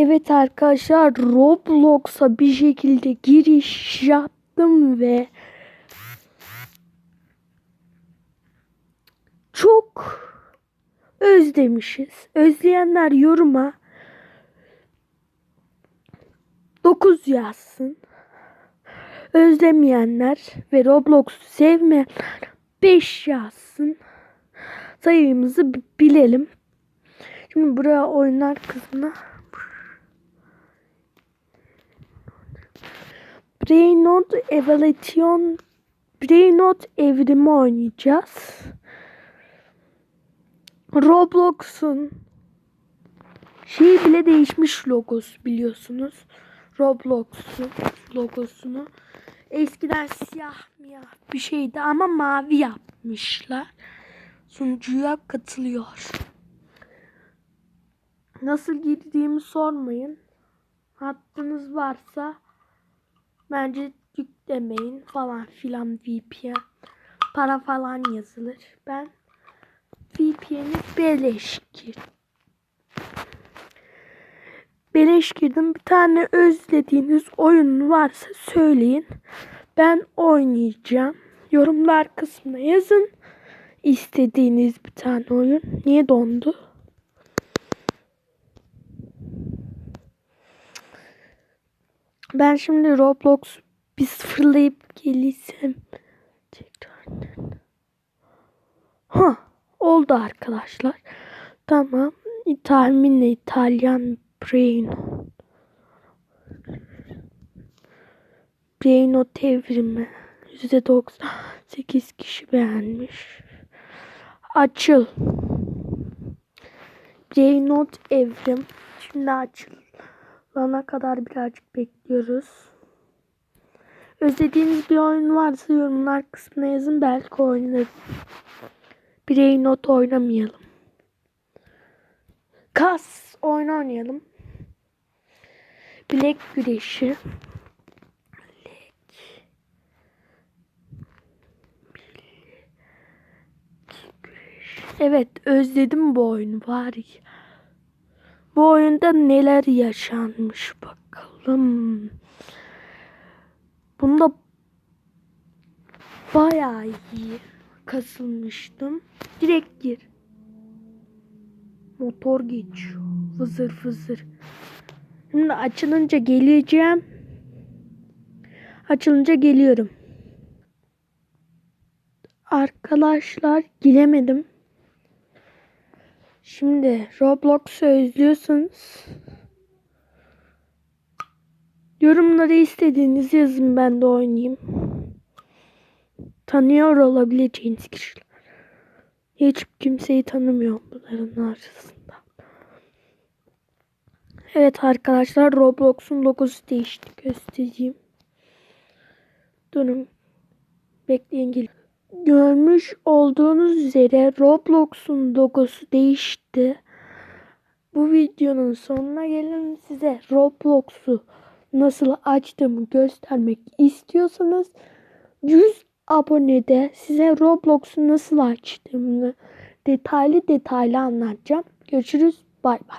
Evet arkadaşlar Roblox'a bir şekilde giriş yaptım ve çok özlemişiz. Özleyenler yoruma 9 yazsın. Özlemeyenler ve Roblox'u sevmeyenler 5 yazsın. Sayımızı bi- bilelim. Şimdi buraya oyunlar kısmına Brainot Evolution Brainot evrimi oynayacağız. Roblox'un şey bile değişmiş logosu biliyorsunuz. Roblox'un logosunu. Eskiden siyah miyah bir şeydi ama mavi yapmışlar. Sunucuya katılıyor. Nasıl girdiğimi sormayın. Hattınız varsa bence yüklemeyin falan filan VPN. Para falan yazılır. Ben VPN'i beleş girdim. Beleş girdim. Bir tane özlediğiniz oyun varsa söyleyin. Ben oynayacağım. Yorumlar kısmına yazın. İstediğiniz bir tane oyun. Niye dondu? Ben şimdi Roblox bir sıfırlayıp gelirsem. Ha oldu arkadaşlar. Tamam. Tahminle İtalyan Brain. Braino tevrimi. %98 kişi beğenmiş. Açıl. Brainot evrim. Şimdi açılana kadar birazcık bekliyoruz. Özlediğiniz bir oyun varsa yorumlar kısmına yazın. Belki oynarım. Brainot oynamayalım. Kas oyun oynayalım. Bilek güreşi. Bilek. Bilek güreşi. Evet özledim bu oyunu var ya. Bu oyunda neler yaşanmış bakalım. Bunda bayağı iyi kasılmıştım. Direkt gir. Motor geçiyor. Vızır vızır. Şimdi açılınca geleceğim. Açılınca geliyorum. Arkadaşlar giremedim. Şimdi Roblox'u özlüyorsanız yorumlara istediğinizi yazın ben de oynayayım. Tanıyor olabileceğiniz kişiler. Hiç kimseyi tanımıyorum bunların arasında. Evet arkadaşlar Roblox'un logosu değişti. Göstereyim. Durun. Bekleyin gel. Görmüş olduğunuz üzere Roblox'un logosu değişti. Bu videonun sonuna gelin size Roblox'u nasıl açtığımı göstermek istiyorsanız 100 abonede size Roblox'u nasıl açtığımı detaylı detaylı anlatacağım. Görüşürüz. Bay bay.